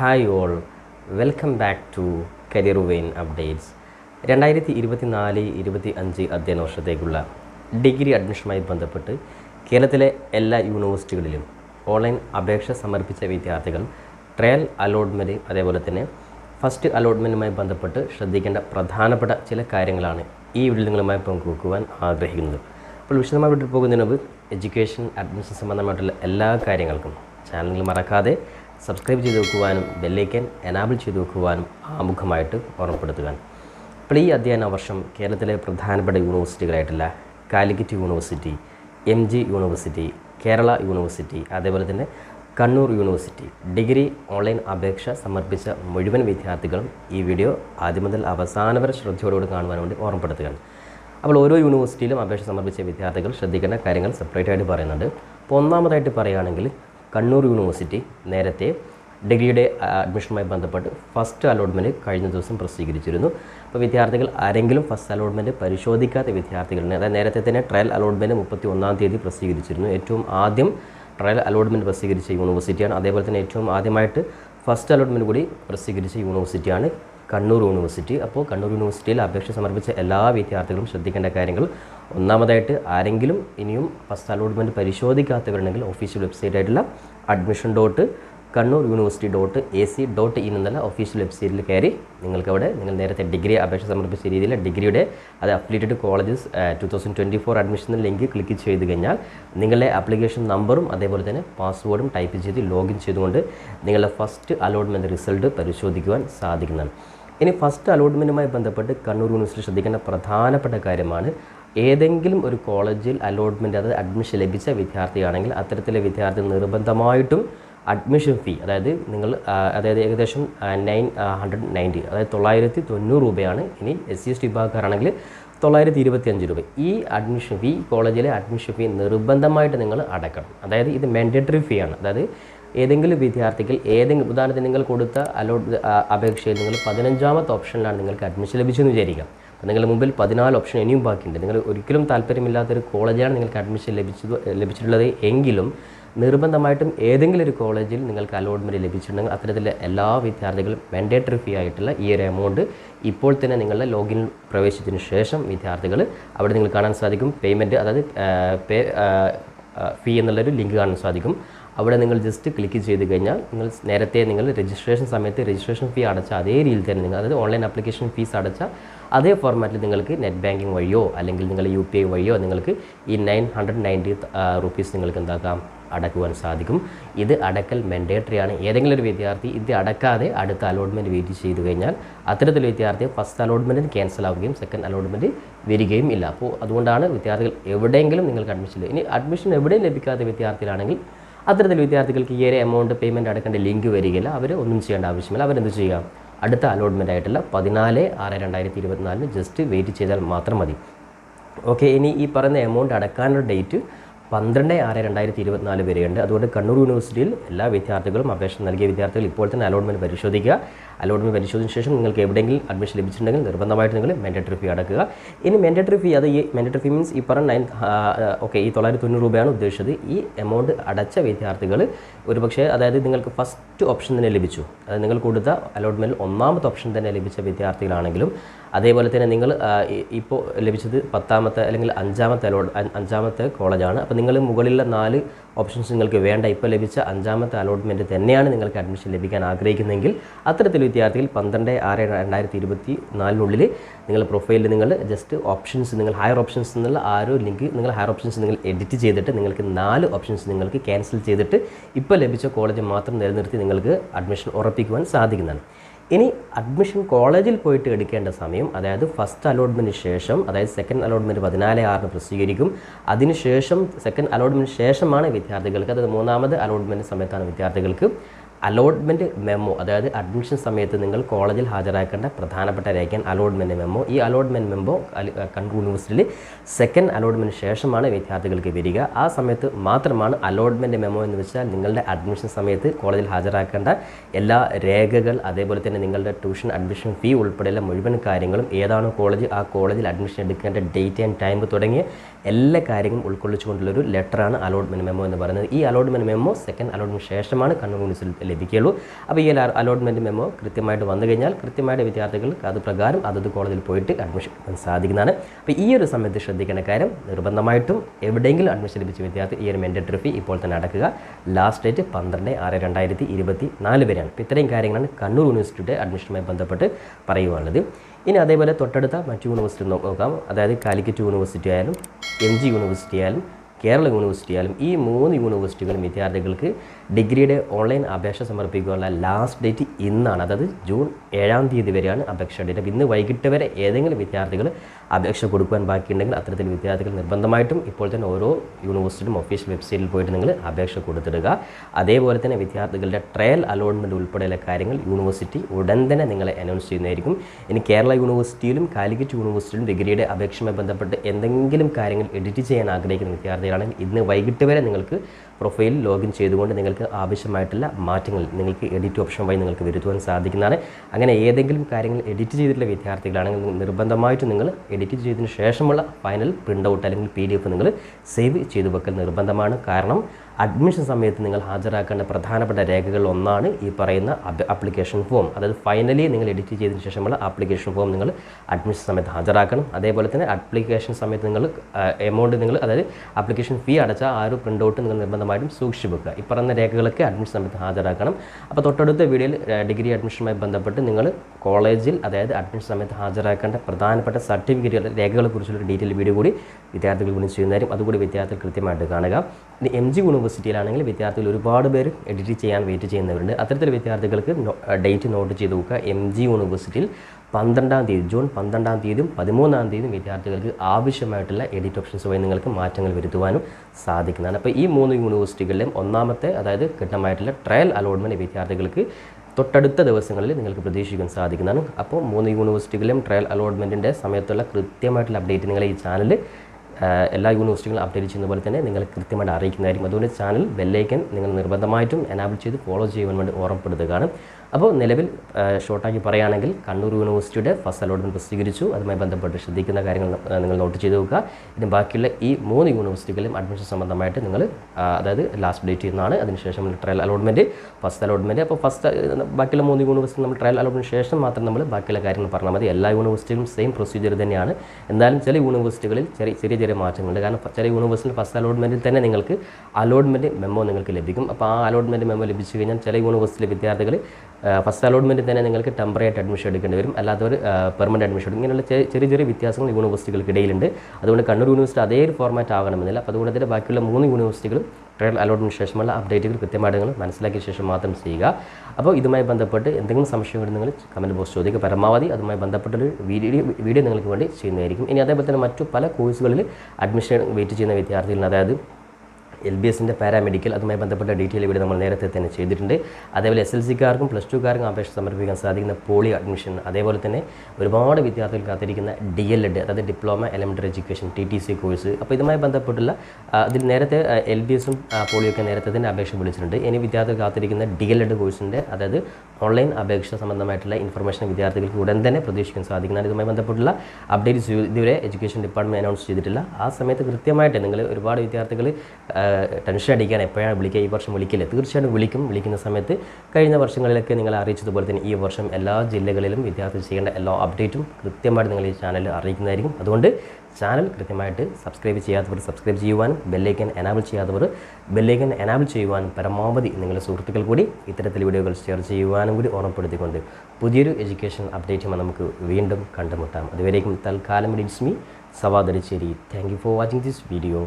Hi all welcome back to career vein updates രണ്ടായിരത്തി ഇരുപത്തി നാല് ഇരുപത്തി അഞ്ച് അധ്യയന വർഷത്തേക്കുള്ള ഡിഗ്രി അഡ്മിഷനുമായി ബന്ധപ്പെട്ട് കേരളത്തിലെ എല്ലാ യൂണിവേഴ്സിറ്റികളിലും ഓൺലൈൻ അപേക്ഷ സമർപ്പിച്ച വിദ്യാർത്ഥികൾ ട്രയൽ അലോട്ട്മെന്റ് അതേപോലെ തന്നെ ഫസ്റ്റ് അലോട്ട്മെന്റുമായി ബന്ധപ്പെട്ട് ശ്രദ്ധിക്കേണ്ട പ്രധാനപ്പെട്ട ചില കാര്യങ്ങളാണ് ഈ വീഡിയോ നിങ്ങളുമായി പങ്കുവെക്കുവാൻ ആഗ്രഹിക്കുന്നത്. അപ്പോൾ വിശദമായിട്ട് വിട്ടു പോകുന്നതിന് മുമ്പ് എഡ്യൂക്കേഷൻ അഡ്മിഷൻ സംബന്ധമായിട്ടുള്ള എല്ലാ കാര്യങ്ങൾക്കും ചാനൽ മറക്കാതെ സബ്സ്ക്രൈബ് ചെയ്ത് വെക്കുവാനും ബെല്ലൈക്കൻ എനാബിൾ ചെയ്ത് വെക്കുവാനും ആമുഖമായിട്ട് ഓർമ്മപ്പെടുത്തുവാൻ. അപ്പോൾ ഈ അധ്യയന വർഷം കേരളത്തിലെ പ്രധാനപ്പെട്ട യൂണിവേഴ്സിറ്റികളായിട്ടുള്ള Calicut university M G university Kerala university അതേപോലെ തന്നെ കണ്ണൂർ യൂണിവേഴ്സിറ്റി. ഡിഗ്രി ഓൺലൈൻ അപേക്ഷ സമർപ്പിച്ച മുഴുവൻ വിദ്യാർത്ഥികളും ഈ വീഡിയോ ആദ്യം മുതൽ അവസാനം വരെ ശ്രദ്ധയോടുകൂടി കാണുവാൻ വേണ്ടി ഓർമ്മപ്പെടുത്തുകയാണ്. അപ്പോൾ ഓരോ യൂണിവേഴ്സിറ്റിയിലും അപേക്ഷ സമർപ്പിച്ച വിദ്യാർത്ഥികൾ ശ്രദ്ധിക്കേണ്ട കാര്യങ്ങൾ സെപ്പറേറ്റ് ആയിട്ട് പറയുന്നുണ്ട്. അപ്പോൾ ഒന്നാമതായിട്ട് പറയുകയാണെങ്കിൽ കണ്ണൂർ യൂണിവേഴ്സിറ്റി നേരത്തെ ഡിഗ്രിയുടെ അഡ്മിഷനുമായി ബന്ധപ്പെട്ട് ഫസ്റ്റ് അലോട്ട്മെന്റ് കഴിഞ്ഞ ദിവസം പ്രസിദ്ധീകരിച്ചിരുന്നു. അപ്പോൾ വിദ്യാർത്ഥികൾ ആരെങ്കിലും ഫസ്റ്റ് അലോട്ട്മെന്റ് പരിശോധിക്കാത്ത വിദ്യാർത്ഥികളുടെ അതായത് നേരത്തെ തന്നെ ട്രയൽ അലോട്ട്മെന്റ് മുപ്പത്തി ഒന്നാം തീയതി പ്രസിദ്ധീകരിച്ചിരുന്നു. ഏറ്റവും ആദ്യം ട്രയൽ അലോട്ട്മെന്റ് പ്രസിദ്ധീകരിച്ച യൂണിവേഴ്സിറ്റിയാണ്. അതേപോലെ തന്നെ ഏറ്റവും ആദ്യമായിട്ട് ഫസ്റ്റ് അലോട്ട്മെന്റ് കൂടി പ്രസിദ്ധീകരിച്ച യൂണിവേഴ്സിറ്റിയാണ് കണ്ണൂർ യൂണിവേഴ്സിറ്റി. അപ്പോൾ കണ്ണൂർ യൂണിവേഴ്സിറ്റിയിൽ അപേക്ഷ സമർപ്പിച്ച എല്ലാ വിദ്യാർത്ഥികളും ശ്രദ്ധിക്കേണ്ട കാര്യങ്ങൾ ഒന്നാമതായിട്ട് ആരെങ്കിലും ഇനിയും ഫസ്റ്റ് അലോട്ട്മെന്റ് പരിശോധിക്കാത്തവരുണ്ടെങ്കിൽ ഒഫീഷ്യൽ വെബ്സൈറ്റ് ആയിട്ടുള്ള admission dot Kannur university dot A C dot in എന്നുള്ള ഒഫീഷ്യൽ വെബ്സൈറ്റിൽ കയറി നിങ്ങൾക്ക് അവിടെ നിങ്ങൾ നേരത്തെ ഡിഗ്രി അപേക്ഷ സമർപ്പിച്ച രീതിയിൽ ഡിഗ്രിയുടെ അത് affiliated colleges two thousand twenty four admission link click ചെയ്ത് കഴിഞ്ഞാൽ നിങ്ങളുടെ ആപ്ലിക്കേഷൻ നമ്പറും അതേപോലെ തന്നെ പാസ്വേഡും ടൈപ്പ് ചെയ്ത് ലോഗിൻ ചെയ്തുകൊണ്ട് നിങ്ങളുടെ ഫസ്റ്റ് അലോട്ട്മെന്റ് റിസൾട്ട് പരിശോധിക്കുവാൻ സാധിക്കുന്നതാണ്. ഇനി ഫസ്റ്റ് അലോട്ട്മെന്റുമായി ബന്ധപ്പെട്ട് കണ്ണൂർ യൂണിവേഴ്സിറ്റി ശ്രദ്ധിക്കേണ്ട പ്രധാനപ്പെട്ട കാര്യമാണ് ഏതെങ്കിലും ഒരു കോളേജിൽ അലോട്ട്മെന്റ് അതായത് അഡ്മിഷൻ ലഭിച്ച വിദ്യാർത്ഥിയാണെങ്കിൽ അത്തരത്തിലെ വിദ്യാർത്ഥി നിർബന്ധമായിട്ടും അഡ്മിഷൻ ഫീ അതായത് നിങ്ങൾ അതായത് ഏകദേശം നയൻ ഹൺഡ്രഡ് നയന്റി അതായത് തൊള്ളായിരത്തി തൊണ്ണൂറ് രൂപയാണ് ഇനി എസ് സി എസ് ടി വിഭാഗക്കാരാണെങ്കിൽ തൊള്ളായിരത്തി ഇരുപത്തി അഞ്ച് രൂപ. ഈ അഡ്മിഷൻ ഫീ കോളേജിലെ അഡ്മിഷൻ ഫീ നിർബന്ധമായിട്ട് നിങ്ങൾ അടക്കണം. അതായത് ഇത് മാൻഡേറ്ററി ഫീ ആണ്. അതായത് ഏതെങ്കിലും വിദ്യാർത്ഥികൾ ഏതെങ്കിലും ഉദാഹരണത്തിന് നിങ്ങൾ കൊടുത്ത അലോട്ട് അപേക്ഷയിൽ നിങ്ങൾ പതിനഞ്ചാമത്തെ ഓപ്ഷനിലാണ് നിങ്ങൾക്ക് അഡ്മിഷൻ ലഭിച്ചെന്ന് വിചാരിക്കാം. അപ്പോൾ നിങ്ങളുടെ മുമ്പിൽ പതിനാല് ഓപ്ഷൻ ഇനിയും ബാക്കിയുണ്ട്. നിങ്ങൾ ഒരിക്കലും താല്പര്യമില്ലാത്തൊരു കോളേജാണ് നിങ്ങൾക്ക് അഡ്മിഷൻ ലഭിച്ചത് ലഭിച്ചിട്ടുള്ളത്. എങ്കിലും നിർബന്ധമായിട്ടും ഏതെങ്കിലും ഒരു കോളേജിൽ നിങ്ങൾക്ക് അലോട്ട്മെന്റ് ലഭിച്ചിട്ടുണ്ടെങ്കിൽ അത്തരത്തിലെ എല്ലാ വിദ്യാർത്ഥികളും മാൻഡേറ്ററി ഫീ ആയിട്ടുള്ള ഈ ഒരു എമൗണ്ട് ഇപ്പോൾ തന്നെ നിങ്ങളുടെ ലോഗിൻ പ്രവേശിച്ചതിന് ശേഷം വിദ്യാർത്ഥികൾ അവിടെ നിങ്ങൾ കാണാൻ സാധിക്കും. പേയ്മെന്റ് അതായത് പേ ഫീ എന്നുള്ളൊരു ലിങ്ക് കാണാൻ സാധിക്കും. അവിടെ നിങ്ങൾ ജസ്റ്റ് ക്ലിക്ക് ചെയ്ത് കഴിഞ്ഞാൽ നിങ്ങൾ നേരത്തെ നിങ്ങൾ രജിസ്ട്രേഷൻ സമയത്ത് രജിസ്ട്രേഷൻ ഫീ അടച്ച അതേ രീതിയിൽ തന്നെ നിങ്ങൾ അതായത് ഓൺലൈൻ ആപ്ലിക്കേഷൻ ഫീസ് അടച്ച അതേ ഫോർമാറ്റിൽ നിങ്ങൾക്ക് നെറ്റ് ബാങ്കിങ് വഴിയോ അല്ലെങ്കിൽ നിങ്ങൾ യു പി ഐ വഴിയോ നിങ്ങൾക്ക് ഈ നയൻ ഹൺഡ്രഡ് നയന്റി റുപ്പീസ് നിങ്ങൾക്ക് എന്താക്കാം? അടക്കുവാൻ സാധിക്കും. ഇത് അടക്കൽ മെൻഡേറ്ററി ആണ്. ഏതെങ്കിലും ഒരു വിദ്യാർത്ഥി ഇത് അടക്കാതെ അടുത്ത അലോട്ട്മെന്റ് വെയിറ്റ് ചെയ്ത് കഴിഞ്ഞാൽ അത്തരത്തിലുള്ള വിദ്യാർത്ഥി ഫസ്റ്റ് അലോട്ട്മെന്റ് ക്യാൻസൽ ആവുകയും സെക്കൻഡ് അലോട്ട്മെന്റ് വരികയും ഇല്ല. അപ്പോൾ അതുകൊണ്ടാണ് വിദ്യാർത്ഥികൾ എവിടെയെങ്കിലും നിങ്ങൾക്ക് അഡ്മിഷൻ ഇനി അഡ്മിഷൻ എവിടെയും ലഭിക്കാത്ത വിദ്യാർത്ഥികളാണെങ്കിൽ അത്തരത്തിൽ വിദ്യാർത്ഥികൾക്ക് ഈ ഒരു എമൗണ്ട് പേയ്മെന്റ് അടക്കേണ്ട ലിങ്ക് വരികയില്ല. അവർ ഒന്നും ചെയ്യേണ്ട ആവശ്യമില്ല. അവരെന്ത് ചെയ്യാം? അടുത്ത അലോട്ട്മെന്റ് ആയിട്ടുള്ള പതിനാല് ആറ് രണ്ടായിരത്തി ഇരുപത്തിനാലിന് ജസ്റ്റ് വെയിറ്റ് ചെയ്താൽ മാത്രം മതി. ഓക്കെ ഇനി ഈ പറയുന്ന എമൗണ്ട് അടക്കാനുള്ള ഡേറ്റ് പന്ത്രണ്ട് ആറ് രണ്ടായിരത്തി ഇരുപത്തിനാല് വരെയുണ്ട്. അതുകൊണ്ട് കണ്ണൂർ യൂണിവേഴ്സിറ്റിയിൽ എല്ലാ വിദ്യാർത്ഥികളും അപേക്ഷ നൽകിയ വിദ്യാർത്ഥികൾ ഇപ്പോൾ തന്നെ അലോട്ട്മെന്റ് പരിശോധിക്കുക. അലോട്ട്മെന്റ് പരിശോധിച്ച ശേഷം നിങ്ങൾക്ക് എവിടെയെങ്കിലും അഡ്മിഷൻ ലഭിച്ചിട്ടുണ്ടെങ്കിൽ നിർബന്ധമായിട്ട് നിങ്ങൾ മെൻഡേറ്ററി ഫീ അടക്കുക. ഇനി മെൻഡേറ്ററി ഫീ അത് ഈ മെൻഡേറ്ററി ഫീ മീൻസ് ഈ പറഞ്ഞ നയൻ ഓക്കെ ഈ തൊള്ളായിരത്തി തൊണ്ണൂറ് രൂപയാണ് ഉദ്ദേശിച്ചത്. ഈ എമൗണ്ട് അടച്ച വിദ്യാർത്ഥികൾ ഒരുപക്ഷേ അതായത് നിങ്ങൾക്ക് ഫസ്റ്റ് ഓപ്ഷൻ തന്നെ ലഭിച്ചു. അതായത് നിങ്ങൾ കൊടുത്ത അലോട്ട്മെന്റിൽ ഒന്നാമത്തെ ഓപ്ഷൻ തന്നെ ലഭിച്ച വിദ്യാർത്ഥികളാണെങ്കിലും അതേപോലെ തന്നെ നിങ്ങൾ ഇപ്പോൾ ലഭിച്ചത് പത്താമത്തെ അല്ലെങ്കിൽ അഞ്ചാമത്തെ അലോട്ട് അഞ്ചാമത്തെ കോളേജാണ് അപ്പോൾ നിങ്ങൾ മുകളിലുള്ള നാല് ഓപ്ഷൻസ് നിങ്ങൾക്ക് വേണ്ട. ഇപ്പോൾ ലഭിച്ച അഞ്ചാമത്തെ അലോട്ട്മെന്റ് തന്നെയാണ് നിങ്ങൾക്ക് അഡ്മിഷൻ ലഭിക്കാൻ ആഗ്രഹിക്കുന്നതെങ്കിൽ അത്തരത്തിൽ വിദ്യാർത്ഥികൾ പന്ത്രണ്ട് ആറ് രണ്ടായിരത്തി ഇരുപത്തി നാലിനുള്ളിൽ നിങ്ങൾ പ്രൊഫൈലിൽ നിങ്ങൾ ജസ്റ്റ് ഓപ്ഷൻസ് നിങ്ങൾ ഹയർ ഓപ്ഷൻസ് എന്നുള്ള ആ ഒരു ലിങ്ക് നിങ്ങൾ ഹയർ ഓപ്ഷൻസ് നിങ്ങൾ എഡിറ്റ് ചെയ്തിട്ട് നിങ്ങൾക്ക് നാല് ഓപ്ഷൻസ് നിങ്ങൾക്ക് ക്യാൻസൽ ചെയ്തിട്ട് ഇപ്പോൾ ലഭിച്ച കോളേജ് മാത്രം നിലനിർത്തി നിങ്ങൾക്ക് അഡ്മിഷൻ ഉറപ്പിക്കുവാൻ സാധിക്കുന്നതാണ്. ഇനി അഡ്മിഷൻ കോളേജിൽ പോയിട്ട് എടുക്കേണ്ട സമയം അതായത് ഫസ്റ്റ് അലോട്ട്മെന്റിന് ശേഷം അതായത് സെക്കൻഡ് അലോട്ട്മെന്റ് പതിനാല് ആറിന് പ്രസിദ്ധീകരിക്കും. അതിനുശേഷം സെക്കൻഡ് അലോട്ട്മെന്റ് ശേഷമാണ് വിദ്യാർത്ഥികൾക്ക് അതായത് മൂന്നാമത് അലോട്ട്മെന്റ് സമയത്താണ് വിദ്യാർത്ഥികൾക്ക്. അലോട്ട്മെന്റ് മെമ്മോ അതായത് അഡ്മിഷൻ സമയത്ത് നിങ്ങൾ കോളേജിൽ ഹാജരാക്കേണ്ട പ്രധാനപ്പെട്ട രേഖയാണ് അലോട്ട്മെന്റ് മെമ്മോ ഈ അലോട്ട്മെന്റ് മെമ്മോ കണ്ണൂർ യൂണിവേഴ്സിറ്റിയിൽ സെക്കൻഡ് അലോട്ട്മെന്റ് ശേഷമാണ് വിദ്യാർത്ഥികൾക്ക് വരിക. ആ സമയത്ത് മാത്രമാണ് അലോട്ട്മെന്റ് മെമ്മോ എന്ന് വെച്ചാൽ നിങ്ങളുടെ അഡ്മിഷൻ സമയത്ത് കോളേജിൽ ഹാജരാക്കേണ്ട എല്ലാ രേഖകൾ അതേപോലെ തന്നെ നിങ്ങളുടെ ട്യൂഷൻ അഡ്മിഷൻ ഫീ ഉൾപ്പെടെയുള്ള മുഴുവൻ കാര്യങ്ങളും ഏതാണ് കോളേജ് ആ കോളേജിൽ അഡ്മിഷൻ എടുക്കേണ്ട ഡേറ്റ് ആൻഡ് ടൈം തുടങ്ങിയ എല്ലാ കാര്യങ്ങളും ഉൾക്കൊള്ളിച്ചുകൊണ്ടുള്ളൊരു ലെറ്ററാണ് അലോട്ട്മെന്റ് മെമ്മോ എന്ന് പറയുന്നത്. ഈ അലോട്ട്മെന്റ് മെമ്മോ സെക്കൻഡ് അലോട്ട്മെന്റ് ശേഷമാണ് കണ്ണൂർ യൂണിവേഴ്സിറ്റി ലഭിക്കുകയുള്ളൂ. അപ്പോൾ ഈ അലോട്ട്മെന്റ് മെമ്മോ കൃത്യമായിട്ട് വന്നു കഴിഞ്ഞാൽ കൃത്യമായിട്ട് വിദ്യാർത്ഥികൾക്ക് അത് പ്രകാരം അതത് കോളേജിൽ പോയിട്ട് അഡ്മിഷൻ സാധിക്കുന്നതാണ്. അപ്പോൾ ഈ ഒരു സമയത്ത് ശ്രദ്ധിക്കേണ്ട കാര്യം നിർബന്ധമായിട്ടും എവിടെയെങ്കിലും അഡ്മിഷൻ ലഭിച്ച വിദ്യാർത്ഥി ഈ ഒരു മെൻഡറ്ററി ഫീ ഇപ്പോൾ തന്നെ അടക്കുക. ലാസ്റ്റ് ഡേറ്റ് പന്ത്രണ്ട് ആറ് രണ്ടായിരത്തി ഇരുപത്തി നാല് വരെയാണ്. അപ്പോൾ ഇത്രയും കാര്യങ്ങളാണ് കണ്ണൂർ യൂണിവേഴ്സിറ്റിയുടെ അഡ്മിഷനുമായി ബന്ധപ്പെട്ട് പറയുവാനുള്ളത്. ഇനി അതേപോലെ തൊട്ടടുത്ത മറ്റു യൂണിവേഴ്സിറ്റി നോക്കാം. അതായത് കാലിക്കറ്റ് യൂണിവേഴ്സിറ്റി ആയാലും എം ജി യൂണിവേഴ്സിറ്റി ആയാലും കേരള യൂണിവേഴ്സിറ്റി ആയാലും ഈ മൂന്ന് യൂണിവേഴ്സിറ്റികളും വിദ്യാർത്ഥികൾക്ക് ഡിഗ്രിയുടെ ഓൺലൈൻ അപേക്ഷ സമർപ്പിക്കാനുള്ള ലാസ്റ്റ് ഡേറ്റ് ഇന്നാണ്. അതായത് ജൂൺ ഏഴാം തീയതി വരെയാണ് അപേക്ഷ ഡേറ്റ് അപ്പോൾ ഇന്ന് വൈകിട്ട് വരെ ഏതെങ്കിലും വിദ്യാർത്ഥികൾ അപേക്ഷ കൊടുക്കുവാൻ ബാക്കിയുണ്ടെങ്കിൽ അത്തരത്തിൽ വിദ്യാർത്ഥികൾ നിർബന്ധമായിട്ടും ഇപ്പോൾ തന്നെ ഓരോ യൂണിവേഴ്സിറ്റിയും ഒഫീഷ്യൽ വെബ്സൈറ്റിൽ പോയിട്ട് നിങ്ങൾ അപേക്ഷ കൊടുത്തിടുക. അതേപോലെ തന്നെ വിദ്യാർത്ഥികളുടെ ട്രയൽ അലോട്ട്മെന്റ് ഉൾപ്പെടെയുള്ള കാര്യങ്ങൾ യൂണിവേഴ്സിറ്റി ഉടൻ തന്നെ നിങ്ങളെ അനൗൺസ് ചെയ്യുന്നതായിരിക്കും. ഇനി കേരള യൂണിവേഴ്സിറ്റിയിലും കാലിക്കറ്റ് യൂണിവേഴ്സിറ്റിയിലും ഡിഗ്രിയുടെ അപേക്ഷയുമായി ബന്ധപ്പെട്ട് എന്തെങ്കിലും കാര്യങ്ങൾ എഡിറ്റ് ചെയ്യാൻ ആഗ്രഹിക്കുന്ന വിദ്യാർത്ഥികളാണെങ്കിൽ ഇന്ന് വൈകിട്ട് വരെ നിങ്ങൾക്ക് പ്രൊഫൈൽ ലോഗിൻ ചെയ്തുകൊണ്ട് നിങ്ങൾക്ക് ആവശ്യമായിട്ടുള്ള മാറ്റങ്ങൾ നിങ്ങൾക്ക് എഡിറ്റ് ഓപ്ഷൻ വഴി നിങ്ങൾക്ക് വരുത്തുവാൻ സാധിക്കുന്നതാണ്. അങ്ങനെ ഏതെങ്കിലും കാര്യങ്ങൾ എഡിറ്റ് ചെയ്തിട്ടുള്ള വിദ്യാർത്ഥികളാണെങ്കിൽ നിർബന്ധമായിട്ട് നിങ്ങൾ എഡിറ്റ് ചെയ്തതിന് ശേഷമുള്ള ഫൈനൽ പ്രിന്റ് ഔട്ട് അല്ലെങ്കിൽ പി ഡി എഫ് നിങ്ങൾ സേവ് ചെയ്ത് വെക്കൽ നിർബന്ധമാണ്. കാരണം അഡ്മിഷൻ സമയത്ത് നിങ്ങൾ ഹാജരാക്കേണ്ട പ്രധാനപ്പെട്ട രേഖകൾ ഒന്നാണ് ഈ പറയുന്ന ആപ്ലിക്കേഷൻ ഫോം അതായത് ഫൈനലി നിങ്ങൾ എഡിറ്റ് ചെയ്തതിന് ശേഷമുള്ള ആപ്ലിക്കേഷൻ ഫോം നിങ്ങൾ അഡ്മിഷൻ സമയത്ത് ഹാജരാക്കണം. അതേപോലെ തന്നെ ആപ്ലിക്കേഷൻ സമയത്ത് നിങ്ങൾ എമൗണ്ട് നിങ്ങൾ അതായത് ആപ്ലിക്കേഷൻ ഫീ അടച്ച ആ ഒരു പ്രിന്റ് ഔട്ട് നിങ്ങൾ നിർബന്ധമായിട്ടും സൂക്ഷിച്ചു വെക്കുക ഈ പറഞ്ഞ രേഖകളൊക്കെ അഡ്മിഷൻ സമയത്ത് ഹാജരാക്കണം. അപ്പോൾ തൊട്ടടുത്ത വീഡിയോയിൽ ഡിഗ്രി അഡ്മിഷനുമായി ബന്ധപ്പെട്ട് നിങ്ങൾ കോളേജിൽ അതായത് അഡ്മിഷൻ സമയത്ത് ഹാജരാക്കേണ്ട പ്രധാനപ്പെട്ട സർട്ടിഫിക്കറ്റുകളുടെ രേഖകളെക്കുറിച്ചുള്ള ഡീറ്റെയിൽ വീഡിയോ കൂടി വിദ്യാർത്ഥികൾ ഗുണം ചെയ്യുന്നതായിരിക്കും. അതുകൂടി വിദ്യാർത്ഥികൾ കൃത്യമായിട്ട് കാണുക. ഇനി എം ജി യൂണിവേഴ്സിറ്റിയിലാണെങ്കിൽ വിദ്യാർത്ഥികൾ ഒരുപാട് പേര് എഡിറ്റ് ചെയ്യാൻ വെയിറ്റ് ചെയ്യുന്നവരുണ്ട്. അത്തരത്തിൽ വിദ്യാർത്ഥികൾക്ക് ഡേറ്റ് നോട്ട് ചെയ്ത് നോക്കുക എം ജി യൂണിവേഴ്സിറ്റിയിൽ പന്ത്രണ്ടാം തീയതി ജൂൺ പന്ത്രണ്ടാം തീയതിയും പതിമൂന്നാം തീയതിയും വിദ്യാർത്ഥികൾക്ക് ആവശ്യമായിട്ടുള്ള എഡിറ്റ് ഓപ്ഷൻസ് വഴി നിങ്ങൾക്ക് മാറ്റങ്ങൾ വരുത്തുവാനും സാധിക്കുന്നതാണ്. അപ്പോൾ ഈ മൂന്ന് യൂണിവേഴ്സിറ്റികളിലും ഒന്നാമത്തെ അതായത് ഘട്ടമായിട്ടുള്ള ട്രയൽ അലോട്ട്മെന്റ് വിദ്യാർത്ഥികൾക്ക് തൊട്ടടുത്ത ദിവസങ്ങളിൽ നിങ്ങൾക്ക് പ്രതീക്ഷിക്കാൻ സാധിക്കുന്നതാണ്. അപ്പോൾ മൂന്ന് യൂണിവേഴ്സിറ്റികളിലും ട്രയൽ അലോട്ട്മെന്റിന്റെ സമയത്തുള്ള കൃത്യമായിട്ടുള്ള അപ്ഡേറ്റ് നിങ്ങൾ ഈ ചാനൽ എല്ലാ യൂണിവേഴ്സിറ്റികളും അപ്ഡേറ്റ് ചെയ്യുന്ന പോലെ തന്നെ നിങ്ങൾ കൃത്യമായിട്ട് അറിയിക്കുന്നതായിരിക്കും. അതുകൊണ്ട് ചാനൽ ബെല്ലൈക്കൻ നിങ്ങൾ നിർബന്ധമായിട്ടും എനാബിൾ ചെയ്ത് ഫോളോ ചെയ്യുവാൻ വേണ്ടി ഓർമ്മപ്പെടുത്തുകയാണ്. അപ്പോൾ നിലവിൽ ഷോർട്ടാക്കി പറയുകയാണെങ്കിൽ കണ്ണൂർ യൂണിവേഴ്സിറ്റിയുടെ ഫസ്റ്റ് അലോട്ട്മെന്റ് പ്രസിദ്ധീകരിച്ചു. അതുമായി ബന്ധപ്പെട്ട് ശ്രദ്ധിക്കുന്ന കാര്യങ്ങൾ നിങ്ങൾ നോട്ട് ചെയ്ത് നോക്കുക ഇനി ബാക്കിയുള്ള ഈ മൂന്ന് യൂണിവേഴ്സിറ്റികളിലും അഡ്മിഷൻ സംബന്ധമായിട്ട് നിങ്ങൾ അതായത് ലാസ്റ്റ് ഡേറ്റ് ചെയ്യുന്നതാണ് അതിനുശേഷം ട്രയൽ അലോട്ട്മെന്റ് ഫസ്റ്റ് അലോട്ട്മെന്റ് അപ്പോൾ ഫസ്റ്റ് ബാക്കിയുള്ള മൂന്ന് യൂണിവേഴ്സിറ്റി നമ്മൾ ട്രയൽ അലോട്ട്മെന്റ് ശേഷം മാത്രം നമ്മൾ ബാക്കിയുള്ള കാര്യങ്ങൾ പറഞ്ഞാൽ മതി. എല്ലാ യൂണിവേഴ്സിറ്റികളും സെയിം പ്രൊസീജിയർ തന്നെയാണ്. എന്തായാലും ചില യൂണിവേഴ്സിറ്റികളിൽ ചെറിയ ചെറിയ ചെറിയ മാറ്റങ്ങളുണ്ട്. കാരണം ചില യൂണിവേഴ്സിന്റെ ഫസ്റ്റ് അലോട്ട്മെന്റിൽ തന്നെ നിങ്ങൾക്ക് അലോട്ട്മെന്റ് മെമ്മോ നിങ്ങൾക്ക് ലഭിക്കും. അപ്പോൾ ആ അലോട്ട്മെന്റ് മെമ്മോ ലഭിച്ചു കഴിഞ്ഞാൽ ചില യൂണിവേഴ്സിലെ വിദ്യാർത്ഥികൾ ഫസ്റ്റ് അലോട്ട്മെന്റ് തന്നെ നിങ്ങൾക്ക് ടെമ്പററി ആയിട്ട് അഡ്മിഷൻ എടുക്കേണ്ടി വരും. അല്ലാത്തവർ പെർമനന്റ് അഡ്മിഷൻ എടുക്കും. ഇങ്ങനെയുള്ള ചെറിയ ചെറിയ വ്യത്യാസങ്ങൾ യൂണിവേഴ്സിറ്റികൾക്കിടയിലുണ്ട് അതുകൊണ്ട് കണ്ണൂർ യൂണിവേഴ്സിറ്റി അതേ ഒരു ഫോർമാറ്റ് ആകണമെന്നില്ല. അപ്പോൾ അതുകൊണ്ട് തന്നെ ബാക്കിയുള്ള മൂന്ന് യൂണിവേഴ്സിറ്റികളും ട്രയൽ അലോട്ടിന് ശേഷമുള്ള അപ്ഡേറ്റുകൾ കൃത്യമായിട്ട് നിങ്ങൾ മനസ്സിലാക്കിയ ശേഷം മാത്രം ചെയ്യുക. അപ്പോൾ ഇതുമായി ബന്ധപ്പെട്ട് എന്തെങ്കിലും സംശയങ്ങൾ നിങ്ങൾ കമന്റ് ബോക്സ് ചോദിക്കുക. പരമാവധി അതുമായി ബന്ധപ്പെട്ടൊരു വീഡിയോ വീഡിയോ നിങ്ങൾക്ക് വേണ്ടി ചെയ്യുന്നതായിരിക്കും. ഇനി അതേപോലെ തന്നെ മറ്റു പല കോഴ്സുകളിൽ അഡ്മിഷൻ വെയിറ്റ് ചെയ്യുന്ന വിദ്യാർത്ഥികളിൽ അതായത് എൽ ബി എസിന്റെ പാരാമെഡിക്കൽ അതുമായി ബന്ധപ്പെട്ട ഡീറ്റെയിൽ ഇവിടെ നമ്മൾ നേരത്തെ തന്നെ ചെയ്തിട്ടുണ്ട്. അതേപോലെ എസ് എൽ സിക്കാർക്കും പ്ലസ് ടുക്കാർക്കും അപേക്ഷ സമർപ്പിക്കാൻ സാധിക്കുന്ന പോളി അഡ്മിഷൻ അതേപോലെ തന്നെ ഒരുപാട് വിദ്യാർത്ഥികൾ കാത്തിരിക്കുന്ന ഡി എൽ എഡ് അതായത് diploma elementary education T T C course അപ്പോൾ ഇതുമായി ബന്ധപ്പെട്ടുള്ള അതിൽ നേരത്തെ എൽ ബി എസും പോളിയൊക്കെ നേരത്തെ തന്നെ അപേക്ഷ വിളിച്ചിട്ടുണ്ട്. ഇനി വിദ്യാർത്ഥികൾ കാത്തിരിക്കുന്ന ഡി എൽ എഡ് കോഴ്സിന്റെ അതായത് ഓൺലൈൻ അപേക്ഷ സംബന്ധമായിട്ടുള്ള ഇൻഫർമേഷൻ വിദ്യാർത്ഥികൾക്ക് ഉടൻ തന്നെ പ്രതീക്ഷിക്കാൻ സാധിക്കുന്നതാണ്. ഇതുമായി ബന്ധപ്പെട്ടുള്ള അപ്ഡേറ്റ്സ് ഇതുവരെ എഡ്യൂക്കേഷൻ ഡിപ്പാർട്ട്മെന്റ് അനൗൺസ് ചെയ്തിട്ടില്ല. ആ സമയത്ത് കൃത്യമായിട്ട് നിങ്ങൾ ഒരുപാട് വിദ്യാർത്ഥികൾ ടെൻഷൻ അടിക്കാൻ എപ്പോഴാണ് വിളിക്കുക? ഈ വർഷം വിളിക്കില്ല. തീർച്ചയായിട്ടും വിളിക്കും. വിളിക്കുന്ന സമയത്ത് കഴിഞ്ഞ വർഷങ്ങളിലൊക്കെ നിങ്ങൾ അറിയിച്ചതുപോലെ തന്നെ ഈ വർഷം എല്ലാ ജില്ലകളിലും വിദ്യാർത്ഥി ചെയ്യേണ്ട എല്ലാ അപ്ഡേറ്റും കൃത്യമായിട്ട് നിങ്ങൾ ഈ ചാനൽ അറിയിക്കുന്നതായിരിക്കും. അതുകൊണ്ട് ചാനൽ കൃത്യമായിട്ട് സബ്സ്ക്രൈബ് ചെയ്യാത്തവർ സബ്സ്ക്രൈബ് ചെയ്യുവാനും ബെല്ലൈക്കൻ എനാബിൾ ചെയ്യാത്തവർ ബെല്ലൈക്കൻ എനാബിൾ ചെയ്യുവാനും പരമാവധി നിങ്ങളുടെ സുഹൃത്തുക്കൾ കൂടി ഇത്തരത്തിൽ വീഡിയോകൾ ഷെയർ ചെയ്യുവാനും കൂടി ഓർമ്മപ്പെടുത്തിക്കൊണ്ട് പുതിയൊരു എഡ്യൂക്കേഷൻ അപ്ഡേറ്റുമായി നമുക്ക് വീണ്ടും കണ്ടുമുട്ടാം. അതുവരേക്കും തൽക്കാലം it's me സവാദരിച്ചേരി thank you for watching this video